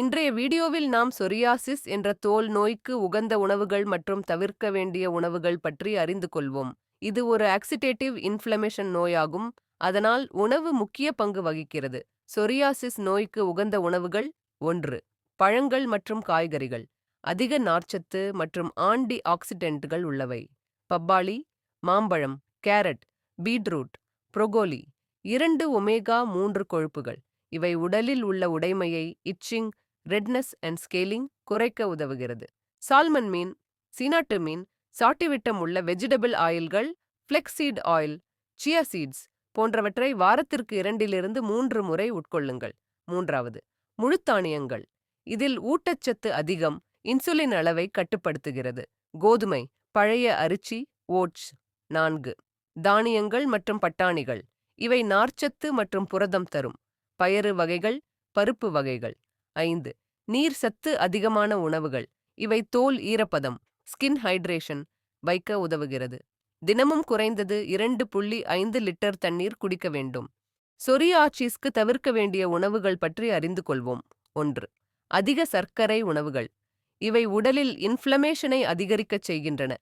இன்றைய வீடியோவில் நாம் சொரியாசிஸ் என்ற தோல் நோய்க்கு உகந்த உணவுகள் மற்றும் தவிர்க்க வேண்டிய உணவுகள் பற்றி அறிந்து கொள்வோம். இது ஒரு ஆக்சிடேட்டிவ் இன்ஃப்ளமேஷன் நோயாகும். அதனால் உணவு முக்கிய பங்கு வகிக்கிறது. சொரியாசிஸ் நோய்க்கு உகந்த உணவுகள் ஒன்று பழங்கள் மற்றும் காய்கறிகள். அதிக நார்ச்சத்து மற்றும் ஆன்டி ஆக்சிடென்ட்கள் உள்ளவை. பப்பாளி மாம்பழம் கேரட் பீட்ரூட் புரோகோலி இரண்டு ஒமேகா மூன்று கொழுப்புகள். இவை உடலில் உள்ள உடைமையை இச்சிங் ரெட்னஸ் அண்ட் ஸ்கேலிங் குறைக்க உதவுகிறது. சால்மன் மீன் சீனாட்டு மீன் சாட்டிவிட்டம் உள்ள வெஜிடபிள் ஆயில்கள் ஃப்ளெக்ஸீட் ஆயில் சியா சீட்ஸ் போன்றவற்றை வாரத்திற்கு இரண்டிலிருந்து மூன்று முறை உட்கொள்ளுங்கள். மூன்றாவது முழுத்தானியங்கள். இதில் ஊட்டச்சத்து அதிகம் இன்சுலின் அளவை கட்டுப்படுத்துகிறது. கோதுமை பழைய அரிசி ஓட்ஸ். நான்கு தானியங்கள் மற்றும் பட்டாணிகள். இவை நார்ச்சத்து மற்றும் புரதம் தரும். பயறு வகைகள் பருப்பு வகைகள். ஐந்து. நீர் சத்து அதிகமான உணவுகள். இவை தோல் ஈரப்பதம் ஸ்கின் ஹைட்ரேஷன் வைக்க உதவுகிறது. தினமும் குறைந்தது இரண்டு புள்ளி ஐந்து லிட்டர் தண்ணீர் குடிக்க வேண்டும். சொரியாச்சிஸ்க்கு தவிர்க்க வேண்டிய உணவுகள் பற்றி அறிந்து கொள்வோம். ஒன்று. அதிக சர்க்கரை உணவுகள். இவை உடலில் இன்ஃப்ளமேஷனை அதிகரிக்கச் செய்கின்றன.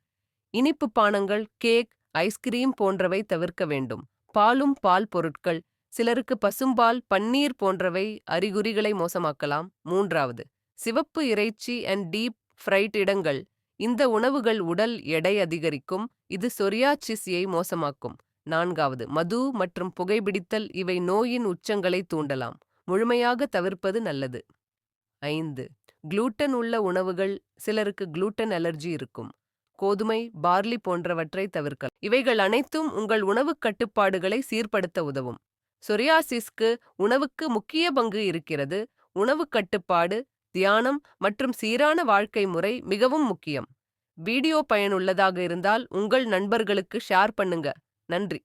இனிப்பு பானங்கள் கேக் ஐஸ்கிரீம் போன்றவை தவிர்க்க வேண்டும். பாலும் பால் பொருட்கள் சிலருக்கு பசும்பால் பன்னீர் போன்றவை அறிகுறிகளை மோசமாக்கலாம். மூன்றாவது சிவப்பு இறைச்சி அண்ட் டீப் ஃப்ரைட் இடங்கள். இந்த உணவுகள் உடல் எடை அதிகரிக்கும். இது சொரியாச்சிசியை மோசமாக்கும். நான்காவது மது மற்றும் புகைபிடித்தல் இவை நோயின் உச்சங்களை தூண்டலாம். முழுமையாக தவிர்ப்பது நல்லது. ஐந்து குளூட்டன் உள்ள உணவுகள். சிலருக்கு குளூட்டன் அலர்ஜி இருக்கும். கோதுமை பார்லி போன்றவற்றை தவிர்க்கலாம். இவைகள் அனைத்தும் உங்கள் உணவுக் கட்டுப்பாடுகளை சீர்படுத்த உதவும். சொரியாசிஸ்க்கு உணவுக்கு முக்கிய பங்கு இருக்கிறது. உணவு கட்டுப்பாடு தியானம் மற்றும் சீரான வாழ்க்கை முறை மிகவும் முக்கியம். வீடியோ பயனுள்ளதாக இருந்தால் உங்கள் நண்பர்களுக்கு ஷேர் பண்ணுங்க. நன்றி.